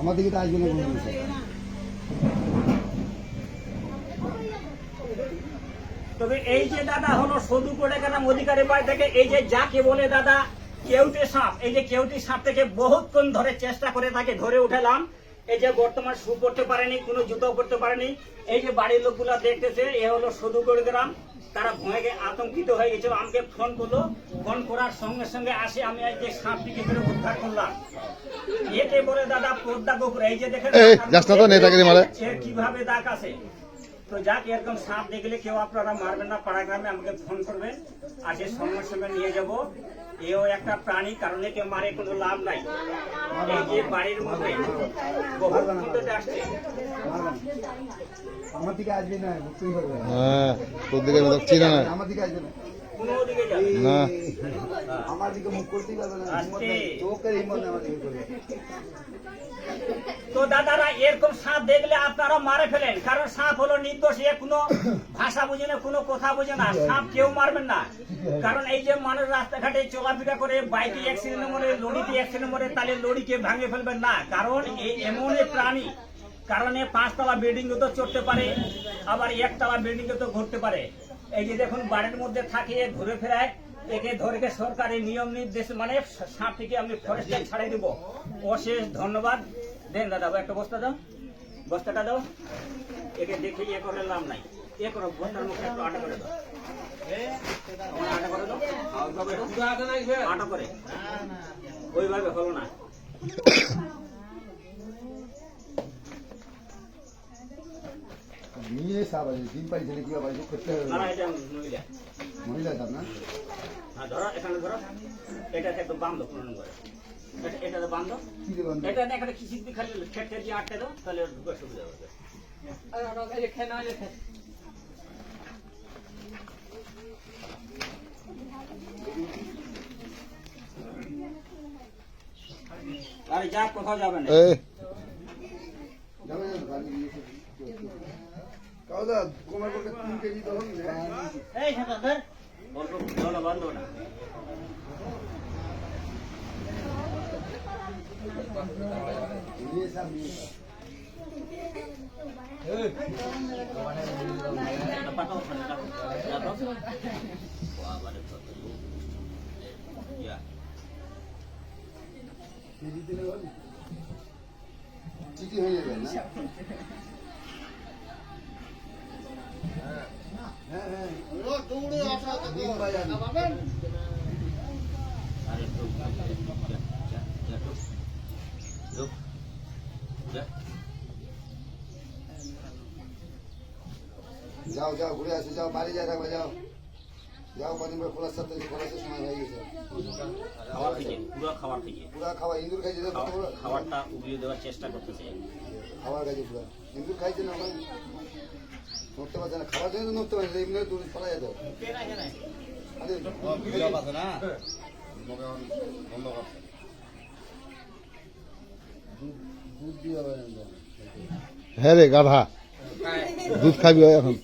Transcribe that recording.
আমার দিকে তো আসবে না তবে এই যে দাদা হলো সদু করে গেলাম অধিকারী পায় থেকে, এই যে যাকে বলে দাদা কেউটে সাপ, এই যে কেউটি সাপ থেকে বহুক্ষণ ধরে চেষ্টা করে তাকে ধরে উঠালাম। এই যে বর্তমান শু পড়তে পারেনি কোনো জুতো পড়তে পারেনি এই যে বাড়ির লোকগুলা দেখতেছে এ হলো সদু করে গেলাম তারা ভয়ে আতঙ্কিত হয়ে গেছিল আমাকে ফোন করল। ফোন করার সঙ্গে সঙ্গে আসে আমি এই যে সাপটিকে ফেরে উদ্ধার করলাম। এতে বলে দাদা পদ্মা গোপুর এই যে দেখেন কীভাবে দাগ আছে? তো যাক এরকম সাপ দেখলে কেউ আপনারা মারবেন না পাড়া গ্রামে আমাকে ফোন করবেন আজকে সঙ্গে সঙ্গে নিয়ে যাব। এও একটা প্রাণী কারণে কেউ মারে কোনো লাভ নাই। এই যে বাড়ির মধ্যে বিপদে আসছে। আমার দিকে আসবে না। হ্যাঁ তোর দিকে চিনা না। আমার দিকে আসবে না। তো দাদারা, এরকম সাপ দেখলে আপনারা মারে ফেলেন। কারণ সাপ হলো নির্দোষ, এ কোনো ভাষা বুঝে না, কোনো কথা বুঝে না। সাপ কেউ মারবেন না। কারণ এই যে মানুষ রাস্তাঘাটে চলাফেরা করে, বাইকে অ্যাক্সিডেন্ট মরে লড়িতে অ্যাক্সিডেন্ট মরে তাহলে লরিকে ভাঙে ফেলবেন না। কারণ এই এমন প্রাণী। কারণ পাঁচতলা বিল্ডিং তো চড়তে পারে, আবার একতলা বিল্ডিং তো ঘুরতে পারে। এই যে দেখুন বাড়ির মধ্যে থাকে ঘুরে ফেরায় একে ধরে সরকারি নিয়ম নির্দেশ মানে সাপটিকে আমি ফরেস্টে ছাড়িয়ে দিব। অশেষ ধন্যবাদ। দেন দাদা একটা বস্তা দাও। বস্তাটা দাও। একে দেখে ইয়ে করে লাভ নাই। এ করো বস্তার মুখে একটু আটা করে দাও। আটা করে দাও। আটা করে। ওইভাবে হলো না নিয়ে সাপ আছে ডিম পাইছে নাকি করতে হবে না না, এটা মহিলা সাপ না? হ্যাঁ ধরো এখানে ধরো। করে এটা- এটাতে বান্ধব। এটা না একটা খিচির দিয়ে খালি খেট খেট দিয়ে আটকে দাও তাহলে ঢুকে সুবিধা হবে। আরে যা কোথাও যাবে না। যাবে না গাড়ি নিয়ে এসে। কাউদা কোমর পক্ষে তিন কেজি তখন এই সাদা ধর অল্প জল বন্ধ না নিয়ে সাপ নিয়ে সাপ। যাও যাও ঘুরে আসো যাও বাড়ি যা থাকবে যাও। যাও কদিন পর খোলার সাথে খোলার সময় হয়ে গেছে। খাওয়ার থেকে পুরো থেকে খাওয়া ইন্দুর খাইছে খাবারটা উগলিয়ে দেওয়ার চেষ্টা করতেছে। খাবার খাইছে পুরা। ইন্দুর খাইছে না নড়তে পারছে না খাবার জন্য নড়তে পারছে এমনি দূরে পালা যেত হ্যাঁ। রে গাধা। দুধ খাবি এখন।